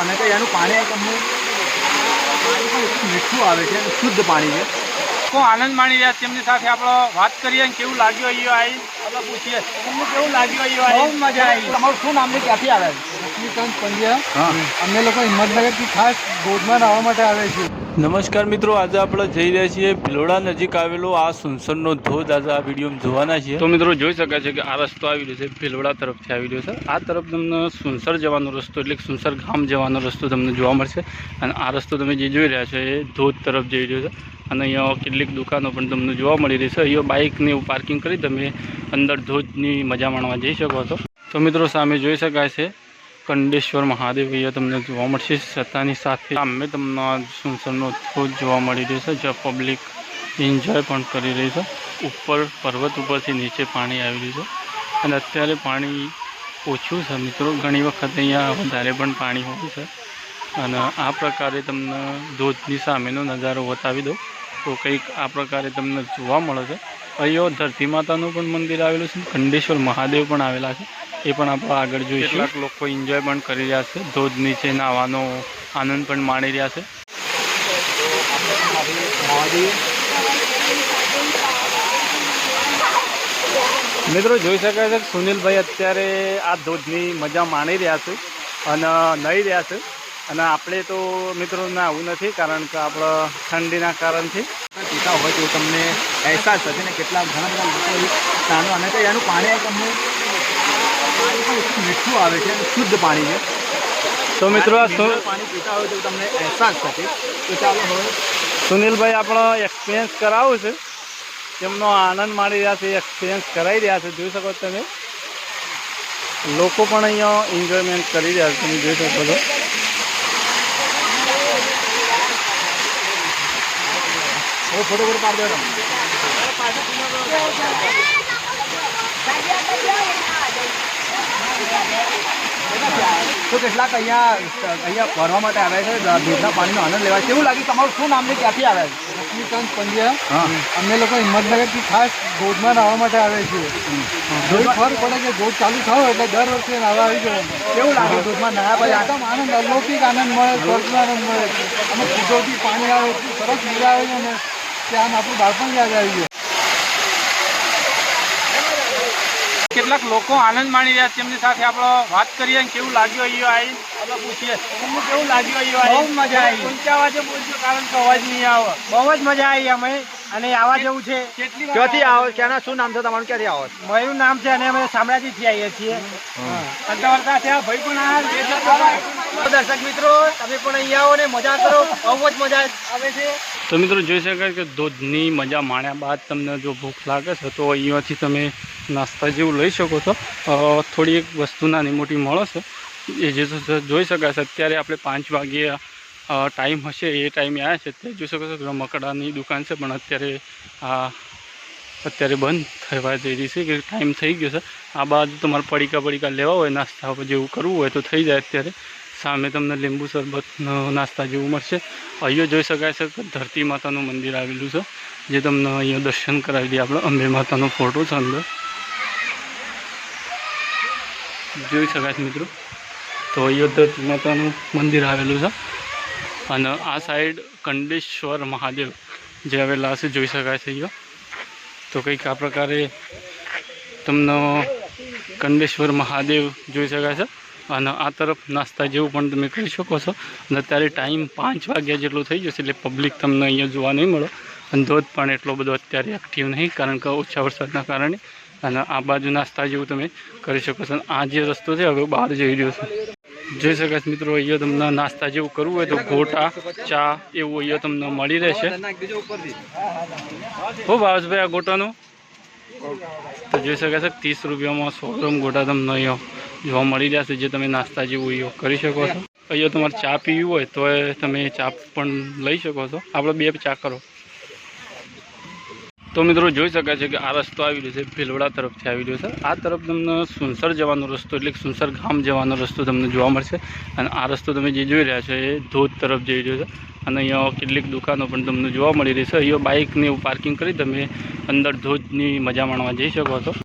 અને કે એનું પાણી તમને પાણી પણ એટલું મીઠું આવે છે શુદ્ધ પાણી છે. લોકો આનંદ માણી રહ્યા તેમની સાથે આપણે વાત કરીએ અને કેવું લાગ્યું અહીંયા આવી આપણે પૂછીએ. તમને કેવું લાગ્યું અહીંયા બહુ આવી મજા આવી. તમારું શું નામ ક્યાંથી આવે લક્ષ્મીકાંત પંડ્યા અમે લોકો હિંમતનગરથી ખાસ ધોધમાં આવવા માટે આવે છે નમસ્કાર મિત્રો, આજે આપણે જઈ રહ્યા છીએ ભિલોડા નજીક આવેલો આ સુનસરનો ધોધ. આજે આ વિડીયોમાં જોવાના છીએ. તો મિત્રો, જોઈ શકાય છે કે આ રસ્તો આવી રહ્યો છે, ભિલોડા તરફથી આવી રહ્યો છે. આ તરફ તમને સુનસર જવાનો રસ્તો એટલે સુનસર ગામ જવાનો રસ્તો તમને જોવા મળશે. અને આ રસ્તો તમે જે જોઈ રહ્યા છો, એ ધોધ તરફ જઈ રહ્યો છે. અને અહીંયા કેટલીક દુકાનો પણ તમને જોવા મળી રહી છે. અહીંયા બાઇકને એવું પાર્કિંગ કરી તમે અંદર ધોધની મજા માણવા જઈ શકો છો. તો મિત્રો, સામે જોઈ શકાય છે કંડેશ્વર મહાદેવ અહીંયા તમને જોવા મળશે. સત્તાની સાથે અમે તમને આ સુનસરનો ધોધ જોવા મળી રહ્યો છે, જ્યાં પબ્લિક એન્જોય પણ કરી રહી છે. ઉપર, પર્વત ઉપરથી નીચે પાણી આવી રહ્યું છે. અને અત્યારે પાણી ઓછું છે મિત્રો. ઘણી વખત અહીંયા વધારે પણ પાણી હોય છે. અને આ પ્રકારે તમને ધોધની સામેનો નજારો બતાવી દઉં. તો કંઈક આ પ્રકારે તમને જોવા મળે છે. અહીંયા ધરતી માતાનું પણ મંદિર આવેલું છે. ખંડેશ્વર મહાદેવ પણ આવેલા છે. એ પણ આપણે આગળ જોઈશું. કેટલાક લોકો એન્જોય પણ કરી રહ્યા છે. ધોધ નીચે નાહવાનો આનંદ પણ માણી રહ્યા છે. મિત્રો જોઈ શકાય છે કે સુનિલભાઈ અત્યારે આ ધોધની મજા માણી રહ્યા છે અને નહીં રહ્યા છે. અને આપણે તો મિત્રો ના આવું નથી કારણ કે આપણે ઠંડીના કારણથી. પીતા હોય તો તમને અહેસાસ થશે ને? કેટલા ઘણા બધા લોકો નાનું અને એનું પાણી તમને પાણી પણ એટલું મીઠું આવે છે શુદ્ધ પાણી છે તો મિત્રો પાણી પીતા હોય તો તમને અહેસાસ થશે. તો ચાલો હવે સુનિલભાઈ આપણો એક્સપિરિયન્સ કરાવું છે. તેમનો આનંદ માણી રહ્યા છે એક્સપિરિયન્સ કરાવી રહ્યા છે. જોઈ શકો છો તમે. લોકો પણ અહીંયા એન્જોયમેન્ટ કરી રહ્યા છે. તમે જોઈ શકો છો. ફોટો ફોટો પાડી દેવાનો. તો કેટલાક અહીંયા અહીંયા ફરવા માટે આવ્યા છે દૂધના પાણીનો આનંદ લેવા કેવું લાગ્યું તમારું શું નામ છે? ક્યાંથી આવ્યા છે? લક્ષ્મીકાંત પંડ્યા. અમે લોકો હિંમતનગરથી ખાસ ધોધમાં નાહવા માટે આવે છે જોઈ ખબર પડે કે ધોધ ચાલુ થયો એટલે દર વર્ષે નાહવા આવી જવાનું. કેવું લાગે દૂધમાં નાહ્યા પછી? એકદમ આનંદ અલૌકિક આનંદ મળે સ્વર્ગનો આનંદ મળે. અને કુદરતી પાણી આવે સરસ મજા આવે છે ને ત્યાં આપણું બાળપણ યાદ આવી જાય. કેટલાક લોકો આનંદ માણી રહ્યા છે. તેમની સાથે આપણે વાત કરીએ કેવું લાગ્યું અહીંયા આવી આપણે પૂછીએ. તમને કેવું લાગ્યું અહીંયા આવી બહુ મજા આવી. ઊંચા અવાજે બોલજો કારણ કે અવાજ નહીં આવે. બહુ જ મજા આવી અમે. અને આવા જેવું છે. ક્યાંથી આવો ક્યાંના? શું નામ છે તમારું? ક્યાંથી આવો મારું નામ છે અને અમે શામળાજીથી આવીએ છીએ. અને તમારા ભાઈ પણ આ દર્શક મિત્રો તમે પણ અહીંયા આવો ને મજા કરો. બહુ જ મજા આવે છે. તો મિત્રો જોઈ શકાય કે દૂધની મજા માણ્યા બાદ તમને જો ભૂખ લાગે છે તો અહીંયાથી તમે નાસ્તા જેવું લઈ શકો છો. થોડી એક વસ્તુ નાની મોટી મળશે એ જે જોઈ શકાય છે. અત્યારે આપણે પાંચ વાગ્યે ટાઈમ હશે, એ ટાઈમે આવ્યા છે. તે જોઈ શકો છો કે રમકડાની દુકાન છે, પણ અત્યારે આ અત્યારે બંધ થવા જઈ રહી છે, કે ટાઈમ થઈ ગયો છે. આ બાજુ તમારે પડીકા પડીકા લેવા હોય, નાસ્તા જેવું કરવું હોય, તો થઈ જાય અત્યારે. સામે તમને લીંબુ શરબતનો નાસ્તા જેવું મળશે. અહીંયા જોઈ શકાય છે ધરતી માતાનું મંદિર આવેલું છે. જે તમને અહીંયા દર્શન કરાવી દઈએ આપણે. અંબે માતાનો ફોટો છે અંદર. જોઈ શકાય મિત્રો. તો અહીંયા માતાનું મંદિર આવેલું છે. અને આ સાઈડ કંડેશ્વર મહાદેવ જે આવેલા છે, જોઈ શકાય છે અહીંયા. તો કંઈક આ પ્રકારે તમને કંડેશ્વર મહાદેવ જોઈ શકાય છે. અને આ તરફ નાસ્તા જેવું પણ તમે કરી શકો છો. અને અત્યારે ટાઈમ પાંચ વાગ્યા જેટલો થઈ જશે એટલે પબ્લિક તમને અહીંયા જોવા નહીં મળે. અને ધોધ પણ એટલો બધો અત્યારે એક્ટિવ નહીં, કારણ કે ઓછા વરસાદના કારણે અને આ બાજુ નાસ્તા જેવું તમે કરી શકો છો. આ જે રસ્તો છે, હવે બહાર જઈ રહ્યો છે. જોઈ શકાશ મિત્રો, અહીંયા તમને નાસ્તા જેવું કરવું હોય તો ગોટા ચા એવું અહીંયા તમને મળી રહેશે. હો ભાવેશભાઈ, આ ગોટાનું? તો જોઈ શકાય ત્રીસ રૂપિયામાં સો ગ્રામ ગોટા તમને અહીંયા જોવા મળી રહ્યા છે, જે તમે નાસ્તા જેવું અહીંયા કરી શકો છો. અહીંયા તમારે ચા પીવી હોય તો તમે ચા પણ લઈ શકો છો. આપણે બે ચા કરો. તો મિત્રો જોઈ શકાય છે કે આ રસ્તો આવી રહ્યો છે, ભીલવડા તરફથી આવી રહ્યો છે. આ તરફ તમને સુનસર જવાનો રસ્તો એટલે કે સુનસર ગામ જવાનો રસ્તો તમને જોવા મળશે. અને આ રસ્તો તમે જે જોઈ રહ્યા છો એ ધોધ તરફ જઈ રહ્યો છે. અને અહીંયા કેટલીક દુકાનો પણ તમને જોવા મળી રહી છે. અહીંયા બાઇકને એવું પાર્કિંગ કરી તમે અંદર ધોધની મજા માણવા જઈ શકો છો.